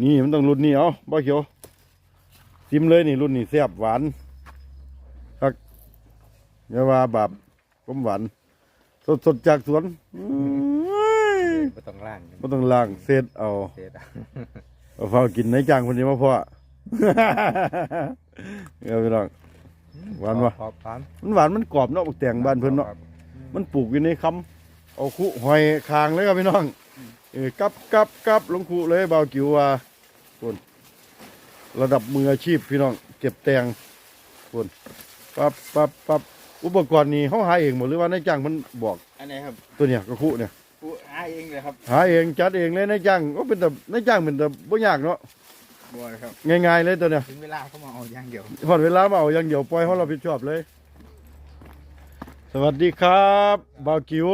นี่มันต้องรุ่นนี้เอาบ้าเขียวซิมเลยนี่รุ่นนี้แซ่บหวานครับอย่าว่าบาปผมหวานสดสดๆจากสวนอื้อไม่ต้องล่างไม่ต้องล้างเสร็จเอาเสร็จอะเอาเฝ้ากินในจ้างคนนี้มาพ่อเอาไปลองหวานวะพอพร้อมมันหวานมันกรอบเนาะบักแตงบ้านเพิ่นเนาะมันปลูกอยู่ในคำเอาคุหอยคางเลยครับพี่น้องเออกับกับกับลงคุเลยเบากิวว่า คนระดับมืออาชีพพี่น้องเก็บแตงคนปั๊บปั๊บปั๊บอุปกรณ์นี่เขาหาเองหมดหรือว่านายจ้างมันบอกอันไหนครับตัวเนี้ยกระคุเนี่ยกูหาเองเลยครับหาเองจัดเองเลยนายจ้างก็เป็นแต่นายจ้างเป็นแต่บ่ยากเนาะบัวครับง่ายๆเลยตัวเนี้ยถึงเวลาเขามาเอาอย่างเดียวพอดเวลามาเอาอย่างเดียวปล่อยให้เราผิดชอบเลย สวัสดีครับบ่าวกิว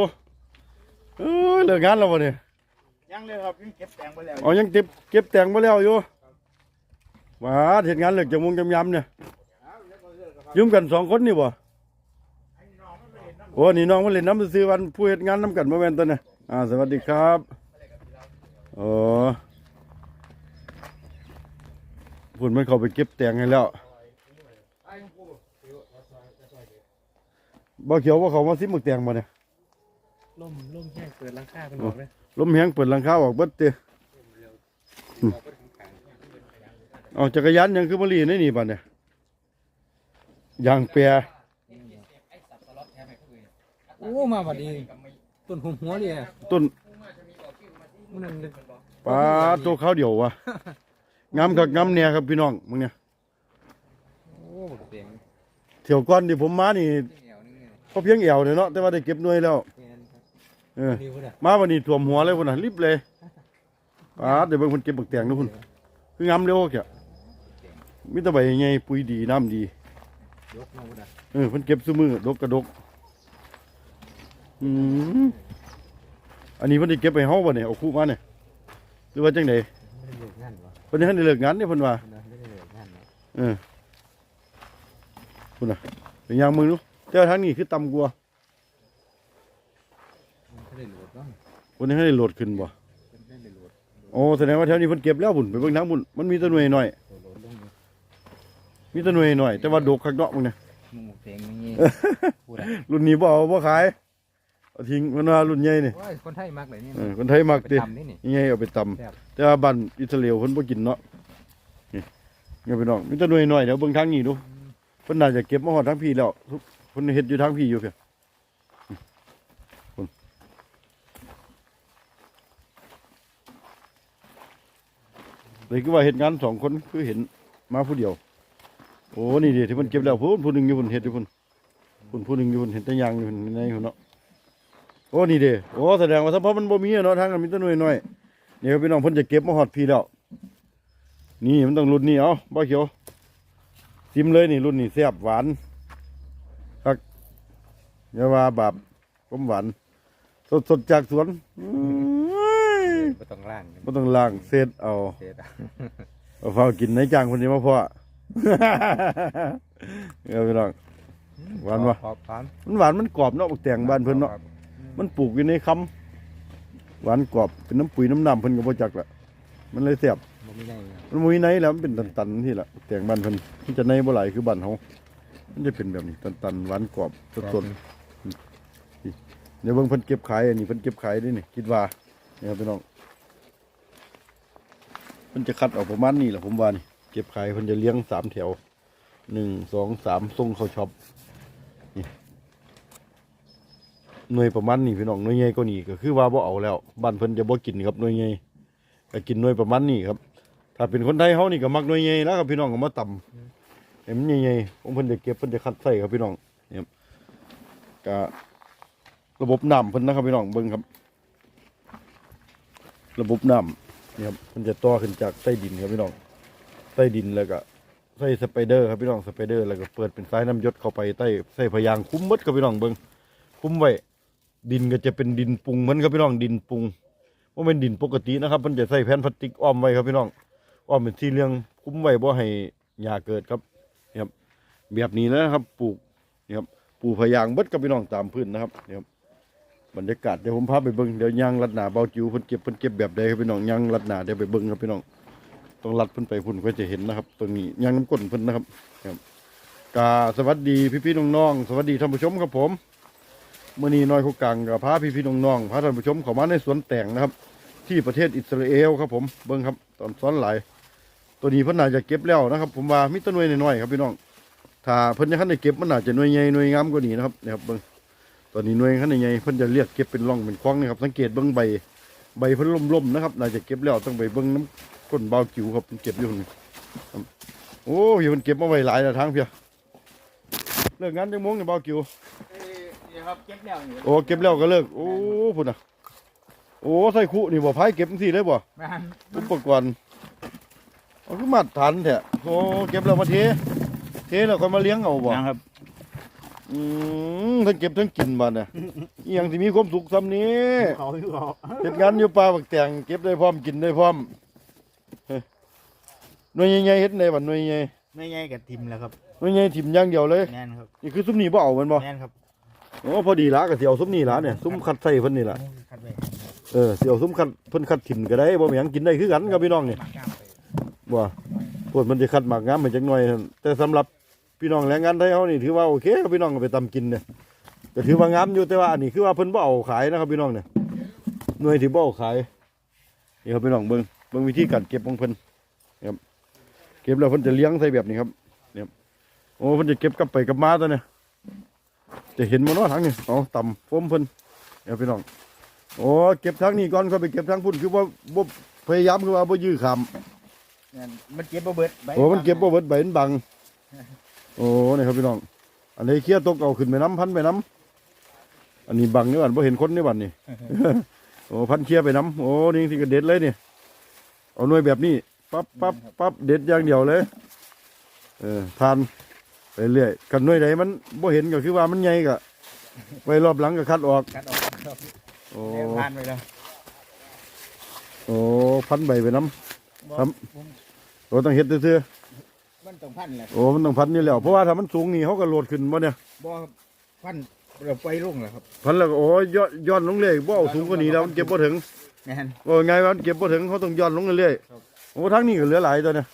เอ้ยเลิกงานแล้ววะเนี่ ยยังเลยครับยังเก็บแตงไปแล้วอ๋อยังเก็บเก็บแต่งมาแล้วอยู่มาเหตุงานเลิกจากมุงจำยำเนี่ยอยุ่มกันสองคนนี่บ่โอ้นี่น้องมาเล่นน้ำซื้อๆวันผู้เหตุงานน้ำกันมาแม่นตัวเนี่ยอ่าสวัสดีครับโอ้พุ่นมันเข้าไปเก็บแต่งให้แล้วบ่เขียวว่าเขามาซิมหมึกแตงมาเนี่ยล่มล่มแห้งเปิดหลังคาเป็นบอกเลย ลมแหงเปิดหลังคาออกเบิดเตะเอาจักรยานยังคือมาลีในนี่ป่ะเนี่ยยางเปียโอ้มาบัดนี้ต้นหัวหัวเลยอะต้นมันนั่นเลยปลาตัวขาวเดียววะงามกับงามเนี่ยครับพี่น้องมึงเนี่ยโอ้บักเสียงเที่ยวก่อนที่ผมมานี่เหี่ยวนึงเลยพอเพียงแอวเนี่ยเนาะแต่ว่าได้เก็บหน่วยแล้วแม่นครับ เออดีพุ่นอะมาวันนี้ท่วมหัวเลยพุ่นน่ะรีบเลยปลาเดี๋ยวเบิ่งเพิ่นเก็บบักแตงนะพุ่นคืองามเร็วแกมีแต่ใบใหญ่ปุ๋ยดีน้ำดี ยกมาพุ่นอะเออเพิ่นเก็บซุมือดกกระดกอืมอันนี้เพิ่นได้เก็บไปเฮาบ่เนี่ยเอาคู่มาเนี่ยหรือว่าจังไดไม่ได้เลิกงานวะเพิ่นยังได้เลิกงานเนี่ยเพิ่นว่า พุ่นน่ะไม่ได้เลิกงานวะเออพุ่นน่ะเป็นอย่างมึงดูแต่ว่าทางนี้คือต่ำกว่า มันไม่ได้โหลดเนาะเพิ่นยังให้ได้โหลดขึ้นบ่มันไม่ได้โหลดโอ้แสดงว่าแถวนี้เพิ่นเก็บแล้วพุ่นไปเบิ่งทางพุ่นมันมีแต้นหน่วยน้อยตัวโหลดลงอยู่มีแต้นหน่วยน้อย แต่ว่าดกคักเนาะมึงเนี่ยหมูเสียงอย่างงี้พูดอะรุ่นนี้บ่เอาบ่ขายเอาทิ้งมันว่ารุ่นใหญ่นี่โอ้ยคนไทยมากเลยนี่เออคนไทยมักไปติทำนี่นี่ใหญ่เอาไปตำแซ่บแต่ว่าบ้านอิสราเอลเพิ่นบ่กินเนาะนี่เงี้ยพี่น้องมีแต่หน่วยน้อยเดี๋ยวเบิ่งทางนี้ดูเพิ่นน่าจะเก็บมาฮอดทางพี่แล้วทุกเพิ่นเฮ็ดอยู่ทางพี่อยู่เพียเเลยคือว่าเฮ็ดงานสองคนคือเห็นมาผู้เดียว โอ้นี่ดิที่เพิ่นเก็บแล้วผู้ผู้หนึงอยู่พิ่นเฮ็ดอยู่พิ่นผู้ผู้หนึงอยู่เพิ่นเห็นแต่ยางอยู่พิ่นในพุ่นเนาะโอ้นี่เด้โอ้แสดงว่าเฉพาะมันบ่มีเนาะทางนั้นมีแต่หน่วยน้อยเนี่ครับพี่น้องเพิ่นจะเก็บมาหอดพี่แล้วนี่มันต้องรุ่นนี้เอาบ้าเขียวซิมเลยนี่รุ่นนี้แซ่บหวานครับอย่าว่าบาปผมหวานสดสดๆจากสวนอื อไม่ต้องล่างบ่ต้องล้างเสร็จเอาเสร็จอะเอาเฝ้ากินในจ้างคนนี้มาพ่อ เอาพี่น้องหวานวะพอพร้อมมันหวานมันกรอบเนาะบักแตงบ้านเพิ่นเนาะ มันปลูกอยู่ในคำหวานกรอบเป็นน้ำปุ๋ยน้ำน้ำเพิ่นก็บ่จักละมันเลยแซ่บมันไม่ได้อะมันมุ้ยในแล้วมันเป็นตันๆที่ละแตงบ้านเพิ่นมันจะในบ่ไหลายคือบ้านเฮามันจะเป็นแบบนี้ตันๆหวานกรอบสดๆเดี๋ยวเบิ่งเพิ่นเก็บขายอันนี้เพิ่นเก็บขายด้วยนี่คิดว่าเนี่ยครับพี่น้อง เพิ่นจะคัดออกประมาณนี้แหละผมว่านี่เก็บขายเพิ่นจะเลี้ยงสามแถวหนึ่งสองสามส่งเข้าช็อปนี่หน่วยประมาณนี้พี่น้องหน่วยใหญ่ก็นี่ก็คือว่าบ่เอาแล้วบ้านเพิ่นจะบ่กินครับหน่วยใหญ่ก็กินหน่วยประมาณนี้ครับ ถ้าเป็นคนไทยเฮานี่ก็มักหน่วยใหญ่แล้วครับพี่น้องก็มาต่ำเห็มใหญ่ๆผมเพิ่นจะเก็บเพิ่นจะคัดใส่ครับพี่น้องเนี่ยก็ระบบน้ำเพิ่นนะครับพี่น้องเบิ่งครับ ระบบน้ำ นี่ยครับมันจะต่อขึ้นจากใต้ดินครับพี่น้องใต้ดินแล้วก็ใส่สไปเดอร์ครับพี่น้องสไปเดอร์แล้วก็เปิดเป็นสายน้ำยศเข้าไปใต้ใส่พยางคุ้มมดครับพี่น้องเบิ่งคุ้มไว้ดินก็จะเป็นดินปรุงเหมันครับพี่น้องดินปรุงว่าเป็นดินปกตินะครับ มันจะใส่แผ่นพลาสติกอ้อมไว้ครับพี่น้องอ้อมเป็นสี่เหลี่ยงคุ้มไว้บ่ให้หญ้าเกิดครับนี่ครับแบบนี้นะครับปลูกนี่ครับปลูกพยางเบิดกับพี่น้องตามพื้นนะครับนี่ครับ บรรยากาศเดี๋ยวผมพาไปเบิ่งเดี๋ยวยางลัดหนาเบาจิ๋วเพิ่นเก็บเพิ่นเก็บแบบใดครับพี่น้องยางลัดหนาเดี๋ยวไปเบิ่งครับพี่น้องต้องลัดเพิ่นไปพุ่นก็จะเห็นนะครับตัวนี้ยางน้ำก้นเพิ่นนะครับครับกาสวัสดีพี่ๆน้องๆสวัสดีท่านผู้ชมครับผมเมื่อนี้น้อยคุกังกับพาพี่ๆน้องๆพาท่านผู้ชมเข้ามาในสวนแต่งนะครับ ที่ประเทศอิสราเอลครับผมเบิ้งครับ ตอนซ้อนหลายตัวนี้เพิ่นน่าจะเก็บแล้วนะครับ ผมว่ามีแต้นหน่วยน้อยๆครับพี่น้องถ้าเพิ่นยังคันได้เก็บมันน่าจะหน่วยใหญ่หน่วยงามกว่านี้นะครับเนี่ยครับเบิ้ง ตัวนี้หน่วยคันใหญ่ๆเพิ่นจะเรียกเก็บเป็นร่องเป็นคล้องนี่ครับ สังเกตเบิ้งใบใบเพิ่นล่มๆนะครับน่าจะเก็บแล้วต้องไปเบิ้งน้ำก้นเบาจิ๋วครับเพิ่นเก็บอยู่นี่ครับโอ้ยเพิ่นเก็บมาไว้หลายแล้วทางเพียเลิกงานจังโมงเนี่ยเบาจิ๋วเอ้ยนี่ครับเก็บแล้วนี่โอ้เก็บแล้วก็เลิกโอ้พุ่นน่ะโอ้ใส่คุนี่บ่พายเก็บจังซี่เลยบ่แม่นอุปกรณ์เอาขึ้นมาทันแท้โอ้เก็บแล้วมาเทเทแล้วค่อยมาเลี้ยงเอาบ่นะครับ อืมทั้งเก็บทั้งกินบ่เนี่ยอีหยังสิมีความสุขซ้ำนี้เขาอยู่เขาเฮ็ดงานอยู่ป่าบักแตงเก็บได้พร้อมกินได้พร้อมเฮ้ยหน่วยใหญ่ๆเฮ็ดได้บ่หน่วยใหญ่ไม่ง่ายกับทิมแล้วครับหน่วยใหญ่ถิ่มอย่างเดียวเลยแม่นครับนี่คือซุมนี้บ่เอาแมันบ่แม่นครับโอ้พอดีละก็สิเอาซุมนี้ละเนี่ยซุมคัดใส่เพิ่นนี่ล่ะคัดไว้เออสิเอาซุมคัดเพิ่นคัดถิ่มก็ได้บ่มีหยังกินได้คือกันกับพี่น้องนี่ปากกามไปบ่พวกมันจะคัดหมากงามมาจักหน่อยหั่นแต่สำหรับ พี่น้องแรงงานไทยเฮานี่ถือว่าโอเคครับพี่น้องเอาไปตำกินเนี่ยก็ถือว่างามอยู่แต่ว่าอันนี้คือว่าเพิ่นบ่เอาขายนะครับพี่น้องเนี่ยหน่วยที่บ่เอาขายนี่ครับพี่น้องเบิ่งเบิ่งวิธีการเก็บของเพิ่นนี่ครับเก็บแล้วเพิ่นจะเลี้ยงใส่แบบนี้ครับเนี่ยครับโอ้เพิ่นจะเก็บกลับไปกลับมาตัวเนี่ยจะเห็นบ่เนาะทางนี้เอาต่ำโฟมเพิ่นเนี่ยครับพี่น้องโอ้เก็บทางนี้ก่อนก็ไปเก็บทางพุ่นคือว่าบ่พยายามคือว่าบ่ยื้อขามแม่นมันเก็บบ่เบิดใบโอ้มันเก็บบ่เบิดใบมันบัง โอ้นี่ครับพี่น้อง อันนี้เคลียร์ตกเอาขึ้นไปน้ำพันไปน้ำอันนี้บังนี่บันบ่เห็นคนนี่บันนี่ โอ้พันเคลียร์ไปน้ำโอ้นี่ที่ก็เด็ดเลยนี่เอาหน่วยแบบนี้ปั๊บปั๊บปั๊บเด็ดอย่างเดียวเลย เออทานไปเรื่อยกันหน่วยใดมันบ่เห็นก็คือว่ามันใหญ่ก็ไว้รอบหลังก็คัดออกคัดออกครับโอ้แล้วผ่านไปแล้วโอ้พันใบไปน้บ่ครับผมำโอ้ต้องเฮ็ดซื่อ มันต้องพันแหละๆโอ้มันต้องพันนี่แล้วเพราะว่าถ้ามันสูงนี่เขาก็โหลดขึ้นบ่เนี่ยบ่พันเราไปลงแล้วครับพันแล้วก็โอ้ยย้อนย้อนลงเลยบ่เอาสูงกว่านี้แล้วมันเก็บบ่ถึงแม่นว่าไงวะมันเก็บบ่ถึงเขาต้องย้อนลงเรื่อยครับๆโอ้ทั้งนี้ก็เหลือหลายตัวเนี่ย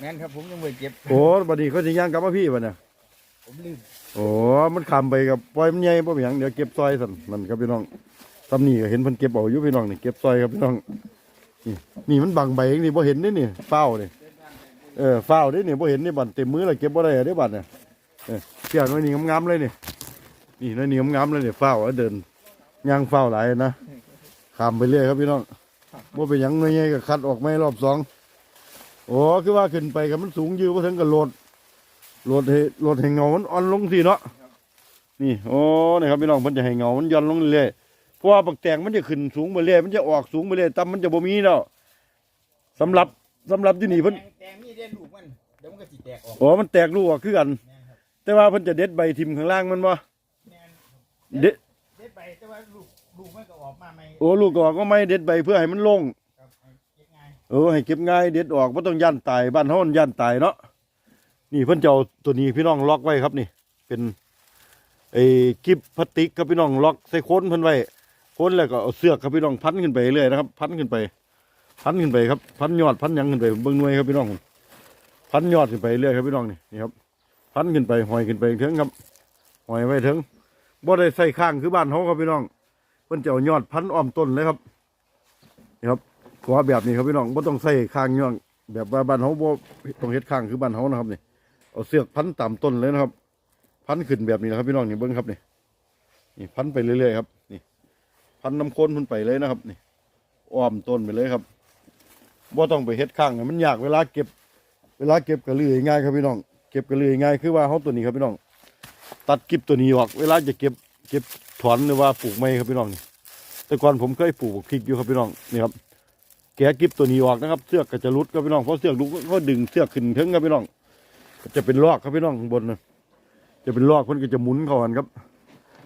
แม่นครับผมยังไม่เก็บโอ้บัดนี้เขาสิย่างกลับมาพี่บัดเนี่ยผมลืมโอ้มันข้ามไปกับปล่อยมันใหญ่บ่เป็นหยังเดี๋ยวเก็บซอยสั่นนั่นครับพี่น้องตำนี่ก็เห็นเพิ่นเก็บเอาอยู่พี่น้องนี่เก็บซอยครับพี่น้องนี่นี่มันบังใบเองนี่บ่เห็นนี่นี่เฝ้าวนี่ เออเฝ้าวนี่นี่บ่เห็นนี่บัดเต็มมือแล้วเก็บบ่ได้เด้บัดเนี่ยเออเกี่ยวน้อยนี่งามๆเลยนี่นี่น้อยนี่งามๆเลยนี่เฝ้าวเอาเดินย่างเฝ้าวหลายนะข้ามไปเรื่อยครับพี่น้องว่าเป็นหยังไงก็คัดออกไม่รอบสองโอ้คือว่าขึ้นไปกับมันสูงอยืดว่าถึงกับโหลดโหลดให้โหลดให้เงามันอ่อนลงสิเนาะนี่โอ้นี่ครับพี่น้องมันจะให้เงามันย่อนลงเรื่อยเพราะว่าปักแตงมันจะขึ้นสูงไปเรื่อยมันจะออกสูงไปเรื่อยต่ำมันจะบ่มีแล้วสำหรับสำหรับที่นี่เพิ่น แตงแตงนี่เด่นลูกมันเดี๋ยวมันก็สิแตกออกโอ้มันแตกลูกออกคือกัน แม่นครับแต่ว่าเพิ่นจะเด็ดใบทิมข้างล่างมันบ่แม่นเด็ดเด็ดไปแต่ว่าลูกลูกมันก็ออกมาใหม่โอ้ลูกก็ออกก็ไม่เด็ดใบเพื่อให้มันลงครับให้เก็บง่ายเออให้เก็บง่ายเด็ดออกไม่ต้องย่านตายบ้านเฮามันย่านตายเนาะนี่เพิ่นจะเอาตัวนี้พี่น้องล็อกไว้ครับนี่ เป็นไอ้กิบพลาสติกครับพี่น้องล็อกใส่โคนเพิ่นไว้โคนแล้วก็เอาเสือกครับพี่น้องพันขึ้นไปเรื่อยนะครับ พันขึ้นไป พันขึ้นไปครับพันยอดพันหยังขึ้นไปเบิ่งหน่วยครับพี่น้อง พันยอดขึ้นไปเรื่อยครับพี่น้องนี่นี่ครับพันขึ้นไปหอยขึ้นไปถึงครับหอยไว้ถึงบ่ได้ใส่ข้างคือบ้านเฮาครับพี่น้องเพิ่นจะเอายอดพันอ้อมต้นเลยครับนี่ครับขอแบบนี้ครับพี่น้องบ่ต้องใส่ข้างยองแบบว่าบ้านเฮาบ่ต้องเฮ็ดข้างคือบ้านเฮานะครับนี่เอาเสือกพันตามต้นเลยนะครับ พันขึ้นแบบนี้นะครับพี่น้องนี่เบิ่งครับนี่นี่พันไปเรื่อยๆครับนี่พันน้ำข้นมันไปเลยนะครับนี่อ้อมต้นไปเลยครับบ่ต้องไปเฮ็ดข้างมันยากเวลาเก็บ เวลาเก็บก็เลื่อยง่ายครับพี่น้อง เก็บก็เลื่อยง่ายคือว่าเฮาตัวนี้ครับพี่น้อง ตัดกิบตัวนี้ออก เวลาจะเก็บเก็บถอนหรือว่าปลูกไม้ครับพี่น้องแต่ก่อนผมเคยปลูกพริกอยู่ครับพี่น้องนี่ครับแกะกิบตัวนี้ออกนะครับเสือกก็จะรุดครับพี่น้องเพราะเสือกรุดก็ดึงเสือกขึ้นถึงครับพี่น้องจะเป็นลอกครับพี่น้องบนนะจะเป็นลอกมันก็จะหมุนเข้ากันครับ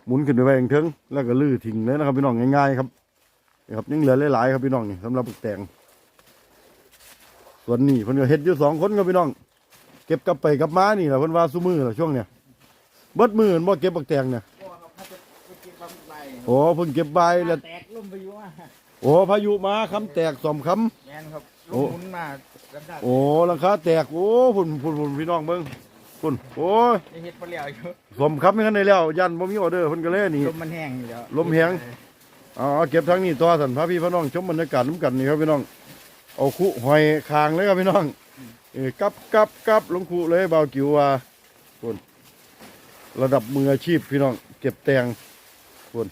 หมุนขึ้นไปไว้เองถึงแล้วก็ลื้อทิ้งเลยนะครับพี่น้องง่ายๆครับนี่ครับยังเหลือหลายๆครับพี่น้องนี่สำหรับปลูกแตง ส่วนนี้เพิ่นก็เฮ็ดอยู่สองคนครับพี่น้อง เก็บกลับไปกลับมานี่แหละเพิ่นว่าซุมือแหละช่วงเนี้ยเบิดมือเห็นบ่เก็บปักแตงเนี่ยบ่ครับถ้าจะไปเก็บลำไรโอ้เพิ่งเก็บใบแล้วแตกล่มไปอยู่ว่าโอ้พายุมาคำแตกสอมคำแม่นครับลงหมุนมาลำดับโอ้หลังคาแตกโอ้พุ่นพุ่นพุ่นพี่น้องเบิ่งพุ่นโอ้ยจะเฮ็ดบ่แล้วอยู่สมครับไม่คันได้แล้วยันบ่มีออเดอร์เพิ่นก็เลยนี่ ลมมันแห้งอยู่แล้วลมแห้ง เอาเอาเก็บทั้งนี้ตัวสันพระพี่พระน้องชมบรรยากาศน้ำกันนี่ครับพี่น้อง เอาคุหอยคางเลยครับพี่น้องเออกับกับกับลงคุเลยเบากิวว่าคุณระดับมืออาชีพพี่น้องเก็บแตงคุณ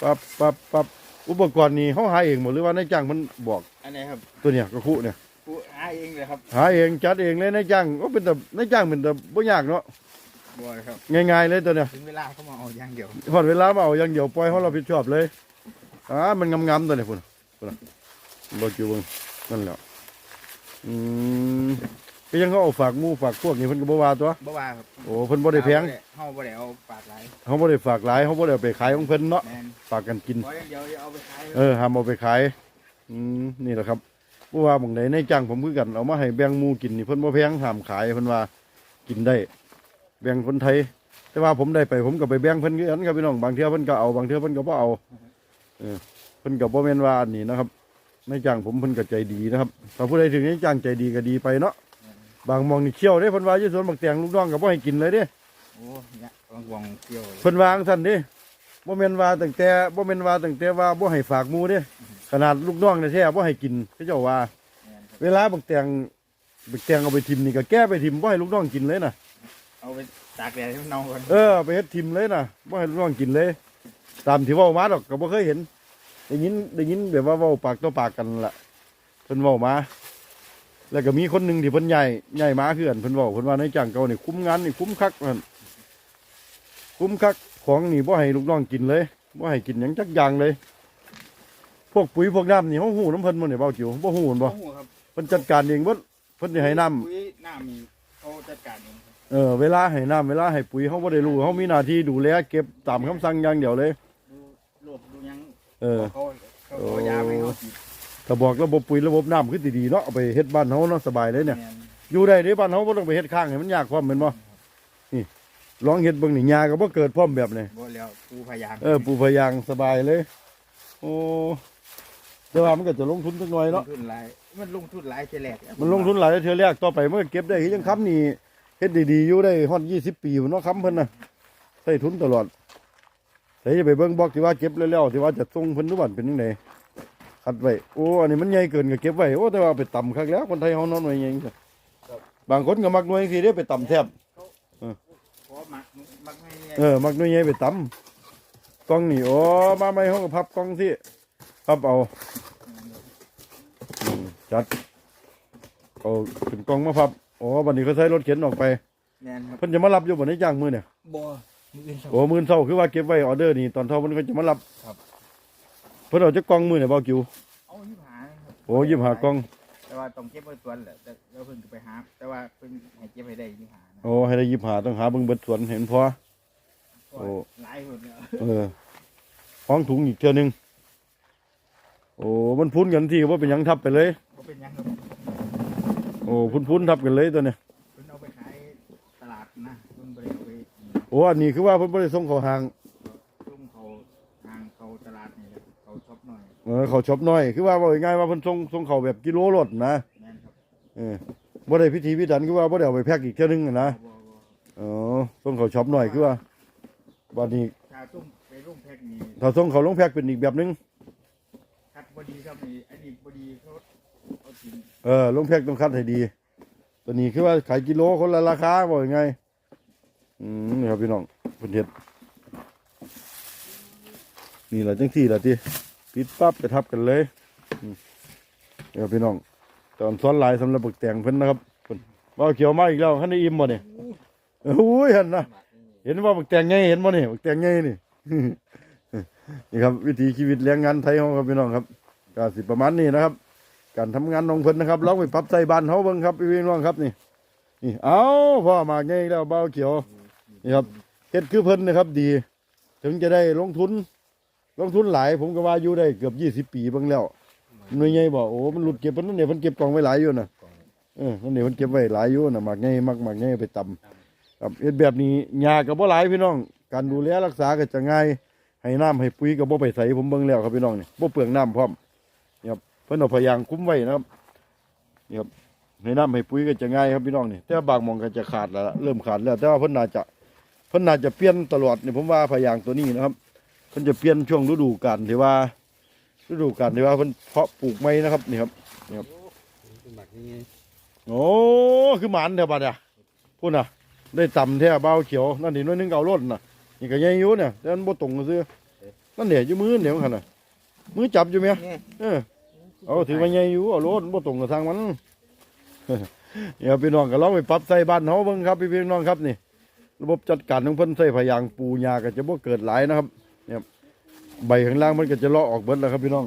ปั๊บปั๊บปั๊บอุปกรณ์นี่เขาหาเองหมดหรือว่านายจ้างมันบอกอันนี้ครับตัวเนี้ยก็คุเนี่ยกูหาเองเลยครับหาเองจัดเองเลยนายจ้างก็เป็นแต่นายจ้างเป็นแต่บ่ยากเนาะบ่ครับง่ายๆเลยตัวเนี้ยถึงเวลาเขามาเอาอย่างเดียวพอเวลามาเอาอย่างเดียวปล่อยเขาเราผิดชอบเลยอ่ามันงามๆตัวเนี้พุ่นพุ่นรถอยู่เบิ่ง นั่นแหละอืมก็ยังเขาเอาฝากหมู่ฝากพวกนี่เพิ่นก็บ่ว่าตัว บ่ว่าครับโอ้เพิ่นบ่ได้แพงเฮาบ่ได้เอาปากหลายเขาบ่ได้ฝากหลายเขาบ่ได้เอาไปขายของเพิ่นเนาะแม่นฝากกันกิน ขออย่างเดียวอย่าเอาไปขายเออห้ามเอาไปขายอืมนี่แหละครับบ่ว่าบางใดในจ้างผมคือกันเอามาให้แบ่งหมู่กินนี่เพิ่นบ่แพงห้ามขายเพิ่นว่ากินได้ แบ่งคนไทย แต่ว่าผมได้ไปผมก็ไปแบ่งเพิ่นคือกันครับพี่น้องบางเทื่อเพิ่นก็เอาบางเทื่อเพิ่นก็บ่เอาเออเพิ่นก็บ่แม่นว่าอันนี้นะครับ ในจ้างผมเพิ่นก็ใจดีนะครับถ้าผู้ใดถึงในจ้างใจดีก็ดีไปเนาะบางหมองนี่เคี่ยวเด้เพิ่นว่าอยู่สวนบักแตงลูกน้องก็บ่ให้กินเลยเด้โอ้เนี่ยวางวงเกี่ยวเลยเพิ่นวาจั่งซั่นเด้บ่แม่นว่าตั้งแต่บ่แม่นว่าตั้งแต่ว่าบ่ให้ฝากหมู่เด้ขนาดลูกน้องแท้ๆบ่ให้กินเขาเจ้าว่าแม่นครับเวลาบักแตงบักแตงเอาไปทิมนี่ก็แก้ไปทิมบ่ให้ลูกน้องกินเลยน่ะเอาไปตากแดดให้มันเน่าก่อนเออไปเฮ็ดทิมเลยน่ะบ่ให้ลูกน้องกินเลย ตามที่เว้ามาดอกก็บ่เคยเห็น ได้ยินได้ยินแบบว่าเว้าปากต่อปากกันล่ะเพิ่นเว้ามา แล้วก็มีคนหนึงที่เพิ่นใหญ่ใหญ่มาคือกันเพิ่นเว้าเพิ่นว่าในจ้างเก่านี่คุ้มงานนี่คุ้มคักนั่นคุ้มคักของนี่บ่ให้ลูกน้องกินเลยบ่ให้กินหยังจักอย่างเลย พวกปุ๋ยพวกน้ำนี่เฮาฮู้น้ำเพิ่นบ่เนี่ยเว้าจิ๋วบ่ฮู้มันบ่โอ้โหครับเพิ่นจัดการเองเบิดเพิ่นสิให้น้ำ ปุ๋ยน้ำมีเขาจัดการเองครับเออเวลาให้น้ำเวลาให้ปุ๋ยเขาบ่ได้รู้เขามีหน้าที่ดูแลเก็บตามคำสั่งอย่างเดียวเลยดูโรคดูหยัง เออเขาเขาเอายาไปเขาฉีดถ้าบอกระบบปุ๋ยระบบน้ำคือดีๆเนาะเอาไปเฮ็ดบ้านเฮาเนาะสบายเลยเนี่ยแม่นอยู่ได้เด้บ้านเฮาบ่ต้องไปเฮ็ดข้างให้มันยากพร้อมแม่นบ่นี่ลองเฮ็ดเบิ่งนี่หญ้าก็บ่เกิดพร้อมแบบนี้บ่แล้วปูพยางเออปลูกพะยางสบายเลย โอ้แต่ว่ามันก็จะลงทุนจักหน่อยลเนาะงทุนหลายมันลงทุนหลายเจแรกมันลงทุนหลายเทื่อแรกต่อไปมันก็เก็บได้คือยังค้ำนี่เฮ็ดดีๆอยู่ได้ฮอด20ปีพุ่นเนาะค้ำเพิ่นน่ะใช้ทุนตลอด แต่จะไปเบิ่งบอกที่ว่าเก็บแล้วๆที่ว่าจะส่งเพิ่นทุกวันเป็นจังไดคัดไว้โอ้อันนี้มันใหญ่เกินก็เก็บไว้โอ้แต่ว่าเอาไปต่ำคักแล้วคนไทยเฮานอนไว้ยังซี่บางคนก็มักหน่วยจังซี่เด้ไปต่ำแทบขอหมักหมักให้เนี่ยเออมักหน่วยใหญ่ไปต่ำกล้องนี่โอ้มาใหม่เฮาก็พับกล้องสิพับเอาอืมจัดเอาขึ้นกล้องมาพับโอ้บัดนี้เขาใช้รถเข็นออกไปแม่นครับเพิ่นจะมารับอยู่บ่ในจ้างมื้อเนี่ยบ่มื ออื่นครับ โอ้มื้อเช้าคือว่าเก็บไว้ออเดอร์นี่ตอนเช้าเพิ่นก็จะมารับครับ เพิ่นเอาจักกล้องมื้อเนี่ยบ่กิวเอายี่หานะครับโอ้ยิบหากล้องแต่ว่าต้องเก็บไว้ส่วนแหละแต่แล้วเพิ่นก็ไปหา แต่ว่าเพิ่นให้เก็บให้ได้ยี่หานะโอ้ให้ได้ยิบหาต้องหาเบิ่งเบิดสวนเห็นพอ เพราะโอ้ หลายคนเนี่ยเออห้องถุงอีกเทื่อหนึง โอ้มันพุ้นกันที่ว่าเป็นหยังทับไปเลยบ่เป็นหยังครับโอ้พุ้นๆทับกันเลยตัวเนี้ย โอ้อันนี้คือว่าเพิ่นบ่ได้ส่งเข้าห้างซุ่มเขาทางเขาตลาดนี่แหละเขาชอบหน่อยเออเขาช็อปน้อย คือว่าบ่ง่ายๆว่าเพิ่นส่งส่งเข้าแบบกิโลรถนะแม่นครับเออบ่ได้พิธีพิถันคือว่าบ่ได้เอาไปแพ็คอีกเทื่อหนึงอะนะบ่บ่อ๋อส่งเข้าช็อปน้อยคือว่าบัดนี้ถ้าซุ่มไปร่มแพ็กนี่ถ้าส่งเข้าโรงแพ็คเป็นอีกแบบหนึง คัดบ่ดีครับนี่อันนี้บ่ดีเขาเอากินเออลงแพ็กต้องคัดให้ดี ตัวนี้คือว่าขายกิโลคนละราคาบ่ยังไง อืมนี่ครับพี่น้องเพิ่นเฮ็ดนี่แหละจังซี่หล่ะติปิดปั๊บไปทับกันเลยนี่ครับพี่น้องตอนซ้อนลายสำหรับบักแตงเพิ่นนะครับเพิ่นว่าเอาเขียวมาอีกแล้วคันได้อิ่มบ่เนี่ยโอ้ยเห็นนะเห็นว่าบักแตงไงเห็นบ่นี่บักแตงไงนี่นี่ครับวิถีชีวิตแรงงานไทยของครับพี่น้องครับก็สิประมาณนี้นะครับ การทำงานของเพิ่นนะครับลองไปปรับใส่บ้านเฮาเบิ่งครับพี่น้องครับนี่นี่เอาพ่อมาไงแล้วเบาเขียว นี่ครับเฮ็ดคือเพิ่นนะครับ ดี ถึงจะได้ลงทุน ลงทุนหลายผมก็ว่าอยู่ได้เกือบยี่สิบปีเบิ่งแล้วหน่วยใหญ่บอกโอ้มันหลุดเก็บเพิ่นนั่นเนี่ยเพิ่นเก็บกองไว้หลายอยู่นะเออนั่นเนี่ยเพิ่นเก็บไว้หลายอยู่น่ะมากไงมักมากไงไปตำครับเฮ็ดแบบนี้ยาก็บ่หลายพี่น้อง การดูแลรักษาก็จะง่าย ให้น้ำให้ปุ๋ยก็บ่ไปใส่ผมเบิ่งแล้วครับพี่น้องนี่บ่เปลืองน้ำพร้อมนี่ครับเพิ่นเอาพยางคุ้มไว้นะครับนี่ครับในน้ำให้ปุ๋ยก็จะง่ายครับพี่น้องนี่แต่ว่าบางมองก็จะขาดแล้วเริ่มขาดแล้ว แต่ว่าเพิ่นน่าจะ เพิ่นน่าจะเปลี่ยนตลอดนี่ผมว่าพยางตัวนี้นะครับเพิ่นจะเปลี่ยนช่วงฤดูกาลที่ว่า ฤดูกาลที่ว่าเพิ่นเพาะปลูกไม้นะครับนี่ครับหมักนี่ไงโอ้คือหมันแถวบัดอะพูดน่ะได้ต่ำแท้เบาเขียวนั่นนี่น้อยหนึงเก่าล้นน่ะนี่ก็ใหญ่อยู่เนี่ยแต่มันบ่ตรงกันซื้อนั่นเนี่ยอยู่มือเนี่ยมันคั่นน่ะมือจับอยู่ไหมนี่เออเอาถือว่าใหญ่อยู่เอาโลดบ่ตรงกับทางมันเดี๋ยวพี่น้องก็ลองไปปรับใส่บ้านเฮาเบิ่งครับพี่พี่น้องครับนี่ ระบบจัดการของเพิ่นใส่พยางปูหญ้าก็จะบ่เกิดหลายนะครับเนี่ยใบข้างล่างมันก็จะเลาะออกเบิดแล้วครับพี่น้อง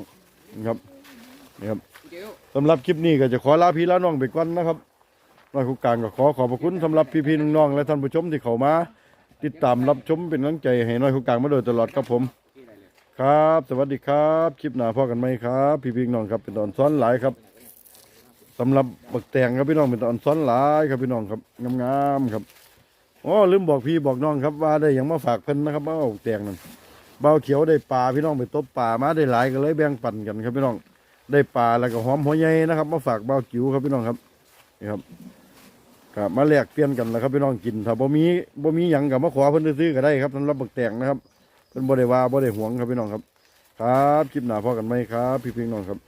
นะครับนี่ครับสำหรับคลิปนี้ก็จะขอลาพี่ลาน้องไปก่อนนะครับน้อยผู้การก็ขอขอบพระคุณสำหรับพี่ๆน้องๆและท่านผู้ชมที่เข้ามา ติดตามรับชมเป็นกำลังใจให้น้อยผู้การมาโดยตลอดครับผม ครับ สวัสดีครับ คลิปหน้าพ่อกันไหมครับ พี่พี่น้องครับเป็นตอนซ้อนหลายครับสำหรับบักแตงครับพี่น้องเป็นตอนซ้อนหลายครับพี่น้องครับงามๆครับ อ๋อลืมบอกพี่บอกน้องครับว่าได้หยังมาฝากเพิ่นนะครับว่าบักแตงนั่นเบาเขียวได้ปลาพี่น้องไปตบปลามาได้หลายก็เลยแบ่งปันกันครับพี่น้อง ได้ปลาแล้วก็หอมหัวใหญ่นะครับ มาฝากเบาจิ๋วครับพี่น้องครับนี่ครับครับมาแลกเปลี่ยนกันแล้วครับพี่น้องกินถ้าบ่มีบ่มีหยังกับมาขอเพิ่นซื้อก็ได้ครับสำหรับบักแตงนะครับเป็นบ่ได้ว่าบ่ได้หวงครับพี่น้องครับ ครับคลิปหน้าพอกันไหมครับ พี่พี่น้องครับ